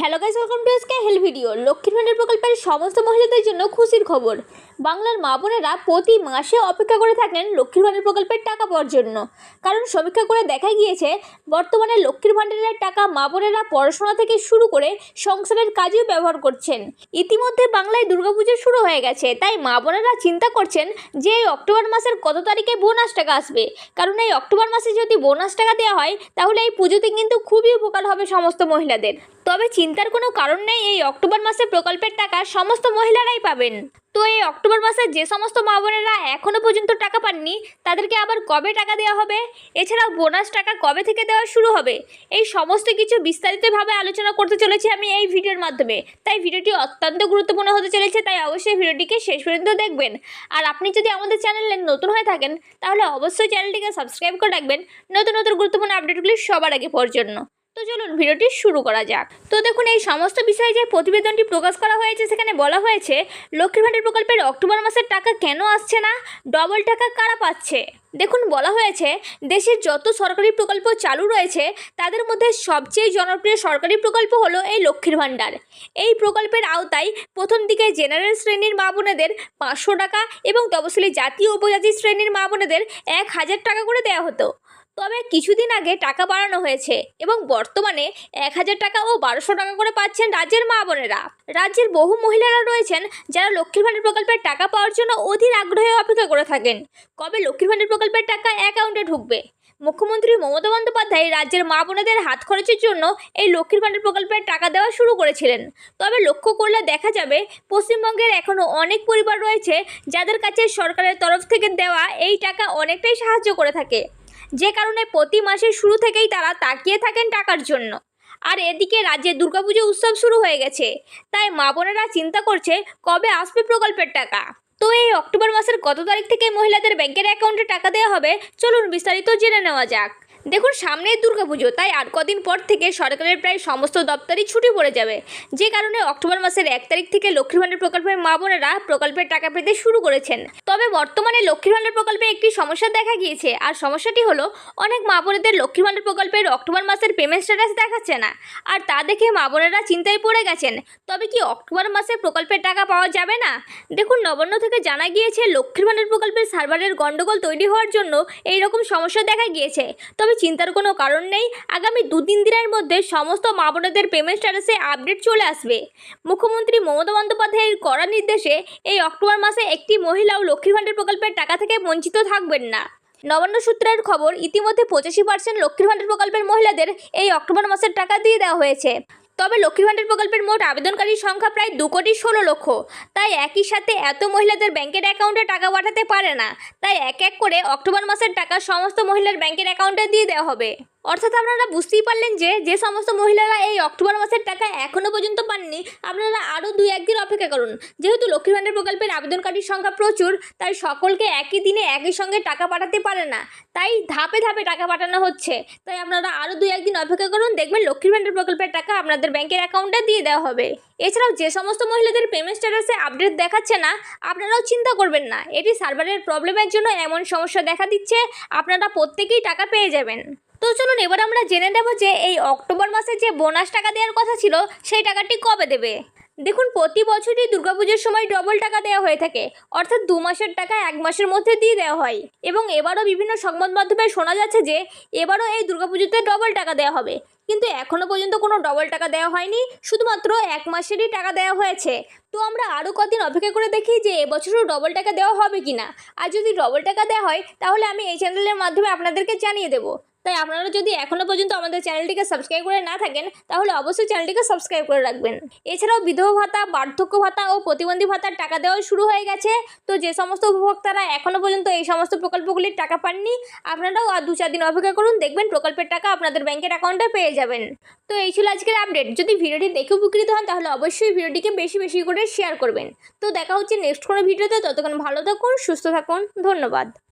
Hello guys welcome to SK hell video Lakshmir Bhandar প্রকল্পের সমস্ত মহিলাদের জন্য খুশির খবর। বাংলার মা বোনেরা প্রতি মাসে অপেক্ষা করে থাকেন লক্ষ্মীর ভাণ্ডার প্রকল্পের টাকা পাওয়ার জন্য। কারণ সমীক্ষা করে দেখা গিয়েছে, বর্তমানে লক্ষ্মীর ভাণ্ডারের টাকা মা বোনেরা পড়াশোনা থেকে শুরু করে সংসারের কাজেও ব্যবহার করছেন। ইতিমধ্যে বাংলায় দুর্গাপুজো শুরু হয়ে গেছে, তাই মা বোনেরা চিন্তা করছেন যে এই অক্টোবর মাসের কত তারিখে বোনাস টাকা আসবে। কারণ এই অক্টোবর মাসে যদি বোনাস টাকা দেওয়া হয়, তাহলে এই পুজোতে কিন্তু খুবই উপকার হবে সমস্ত মহিলাদের। তবে চিন্তার কোনো কারণ নেই এই অক্টোবর মাসে প্রকল্পের টাকা সমস্ত মহিলারাই পাবেন। তো এই অক্টোবর মাসে যে সমস্ত মা বোনেরা এখনও পর্যন্ত টাকা পাননি, তাদেরকে আবার কবে টাকা দেওয়া হবে? এছাড়াও বোনাস টাকা কবে থেকে দেওয়া শুরু হবে? এই সমস্ত কিছু বিস্তারিতভাবে আলোচনা করতে চলেছি আমি এই ভিডিওর মাধ্যমে। তাই ভিডিওটি অত্যন্ত গুরুত্বপূর্ণ হতে চলেছে, তাই অবশ্যই ভিডিওটিকে শেষ পর্যন্ত দেখবেন। আর আপনি যদি আমাদের চ্যানেলে নতুন হয়ে থাকেন, তাহলে অবশ্যই চ্যানেলটিকে সাবস্ক্রাইব করে রাখবেন। নতুন নতুন গুরুত্বপূর্ণ আপডেটগুলি সবার আগে জন্য। তো চলুন ভিডিওটি শুরু করা যাক। তো দেখুন, এই সমস্ত বিষয়ে যে প্রতিবেদনটি প্রকাশ করা হয়েছে, সেখানে বলা হয়েছে, লক্ষ্মীর ভাণ্ডার প্রকল্পের অক্টোবর মাসের টাকা কেন আসছে না? ডবল টাকা কারা পাচ্ছে? দেখুন, বলা হয়েছে, দেশের যত সরকারি প্রকল্প চালু রয়েছে, তাদের মধ্যে সবচেয়ে জনপ্রিয় সরকারি প্রকল্প হলো এই লক্ষ্মীর ভাণ্ডার। এই প্রকল্পের আওতায় প্রথম দিকে জেনারেল শ্রেণির মা বোনেদের পাঁচশো টাকা এবং তপশিলি জাতীয় উপজাতি শ্রেণির মা বোনেদের এক হাজার টাকা করে দেওয়া হতো। তবে কিছুদিন আগে টাকা বাড়ানো হয়েছে এবং বর্তমানে এক হাজার টাকা ও বারোশো টাকা করে পাচ্ছেন রাজ্যের মা বোনেরা। রাজ্যের বহু মহিলারা রয়েছেন যারা লক্ষ্মীর ভাণ্ডার প্রকল্পের টাকা পাওয়ার জন্য অধীর আগ্রহে অপেক্ষা করে থাকেন। কবে লক্ষ্মীর ভাণ্ডার প্রকল্পের টাকা অ্যাকাউন্টে ঢুকবে? মুখ্যমন্ত্রী মমতা বন্দ্যোপাধ্যায় রাজ্যের মা বোনেদের হাত খরচের জন্য এই লক্ষ্মীর ভাণ্ডার প্রকল্পের টাকা দেওয়া শুরু করেছিলেন। তবে লক্ষ্য করলে দেখা যাবে পশ্চিমবঙ্গের এখনও অনেক পরিবার রয়েছে যাদের কাছে সরকারের তরফ থেকে দেওয়া এই টাকা অনেকটাই সাহায্য করে থাকে। যে কারণে প্রতি মাসের শুরু থেকেই তারা তাকিয়ে থাকেন টাকার জন্য। আর এদিকে রাজ্যে দুর্গাপুজো উৎসব শুরু হয়ে গেছে। তাই মা বোনেরা চিন্তা করছে, কবে আসবে প্রকল্পের টাকা? তো এই অক্টোবর মাসের কত তারিখ থেকে মহিলাদের ব্যাংকের অ্যাকাউন্টে টাকা দেওয়া হবে, চলুন বিস্তারিত জেনে নেওয়া যাক। দেখুন, সামনেই দুর্গাপুজো, তাই আর কদিন পর থেকে সরকারের প্রায় সমস্ত দপ্তরই ছুটি পড়ে যাবে। যে কারণে অক্টোবর মাসের এক তারিখ থেকে লক্ষ্মীর ভাণ্ডার প্রকল্পের মা বোনেরা প্রকল্পের টাকা পেতে শুরু করেছেন। তবে বর্তমানে লক্ষ্মীর ভাণ্ডার প্রকল্পে একটি সমস্যা দেখা গিয়েছে, আর সমস্যাটি হলো অনেক মা বোনেদের ভাণ্ডার প্রকল্পের অক্টোবর মাসের পেমেন্ট স্ট্যাটাস দেখাচ্ছে না, আর তা দেখে মা বোনেরা চিন্তায় পড়ে গেছেন, তবে কি অক্টোবর মাসে প্রকল্পের টাকা পাওয়া যাবে না? দেখুন, নবান্ন থেকে জানা গিয়েছে লক্ষ্মীর ভাণ্ডার প্রকল্পের সার্ভারের গণ্ডগোল তৈরি হওয়ার জন্য এই রকম সমস্যা দেখা গিয়েছে, তবে চিন্তার কোনো কারণ নেই। আগামী দু তিন দিনের মধ্যে সমস্ত মা বোনেদের পেমেন্ট স্ট্যাটাসে আপডেট চলে আসবে। মুখ্যমন্ত্রী মমতা বন্দ্যোপাধ্যায়ের কড়া নির্দেশে এই অক্টোবর মাসে একটি মহিলাও লক্ষ্মীর ভাণ্ডার প্রকল্পের টাকা থেকে বঞ্চিত থাকবেন না। নবান্ন সূত্রের খবর, ইতিমধ্যে পঁচাশি পার্সেন্ট লক্ষ্মীর ভাণ্ডার প্রকল্পের মহিলাদের এই অক্টোবর মাসের টাকা দিয়ে দেওয়া হয়েছে। তবে লক্ষ্মী ভাণ্ডার প্রকল্পের মোট আবেদনকারীর সংখ্যা প্রায় দু কোটি ষোলো লক্ষ। তাই একই সাথে এত মহিলাদের ব্যাংকের অ্যাকাউন্টে টাকা পাঠাতে পারে না। তাই এক এক করে অক্টোবর মাসের টাকা সমস্ত মহিলার ব্যাংকের অ্যাকাউন্টে দিয়ে দেওয়া হবে। অর্থাৎ আপনারা বুঝতেই পারলেন যে যে সমস্ত মহিলারা এই অক্টোবর মাসের টাকা এখনও পর্যন্ত পাননি, আপনারা আরও দুই একদিন অপেক্ষা করুন। যেহেতু লক্ষ্মীর ভাণ্ডার প্রকল্পের আবেদনকারীর সংখ্যা প্রচুর, তাই সকলকে একই দিনে একই সঙ্গে টাকা পাঠাতে পারে না। তাই ধাপে ধাপে টাকা পাঠানো হচ্ছে। তাই আপনারা আরও দুই একদিন অপেক্ষা করুন, দেখবেন লক্ষ্মীর ভাণ্ডার প্রকল্পের টাকা আপনাদের ব্যাংকের অ্যাকাউন্টে দিয়ে দেওয়া হবে। এছাড়াও যে সমস্ত মহিলাদের পেমেন্ট স্ট্যাটাসে আপডেট দেখাচ্ছে না, আপনারাও চিন্তা করবেন না। এটি সার্ভারের প্রবলেমের জন্য এমন সমস্যা দেখা দিচ্ছে, আপনারা প্রত্যেকেই টাকা পেয়ে যাবেন। তো চলুন এবার আমরা জেনে নেব যে এই অক্টোবর মাসে যে বোনাস টাকা দেওয়ার কথা ছিল, সেই টাকাটি কবে দেবে? দেখুন, প্রতি বছরই দুর্গাপুজোর সময় ডবল টাকা দেওয়া হয়ে থাকে। অর্থাৎ দু মাসের টাকা এক মাসের মধ্যে দিয়ে দেওয়া হয়। এবং এবারও বিভিন্ন সংবাদ মাধ্যমে শোনা যাচ্ছে যে, এবারও এই দুর্গাপুজোতে ডবল টাকা দেওয়া হবে। কিন্তু এখনও পর্যন্ত কোনো ডবল টাকা দেওয়া হয়নি, শুধুমাত্র এক মাসেরই টাকা দেওয়া হয়েছে। তো আমরা আরও কদিন অপেক্ষা করে দেখি যে এবছরও ডবল টাকা দেওয়া হবে কি না আর যদি ডবল টাকা দেওয়া হয়, তাহলে আমি এই চ্যানেলের মাধ্যমে আপনাদেরকে জানিয়ে দেবো। তাই আপনারা যদি এখনও পর্যন্ত আমাদের চ্যানেলটিকে সাবস্ক্রাইব করে না থাকেন, তাহলে অবশ্যই চ্যানেলটিকে সাবস্ক্রাইব করে রাখবেন। এছাড়াও বিধবা ভাতা, বার্ধক্য ভাতা ও প্রতিবন্ধী ভাতার টাকা দেওয়া শুরু হয়ে গেছে। তো যে সমস্ত উপভোক্তারা এখনও পর্যন্ত এই সমস্ত প্রকল্পগুলির টাকা পাননি, আপনারাও আর দু চার দিন অপেক্ষা করুন, দেখবেন প্রকল্পের টাকা আপনাদের ব্যাংকের অ্যাকাউন্টে পেয়ে যাবেন। তো এই ছিল আজকের আপডেট। যদি ভিডিওটি দেখে উপকৃত হন, তাহলে অবশ্যই ভিডিওটিকে বেশি বেশি করে শেয়ার করবেন। তো দেখা হচ্ছে নেক্সট কোনো ভিডিওতে, ততক্ষণ ভালো থাকুন, সুস্থ থাকুন, ধন্যবাদ।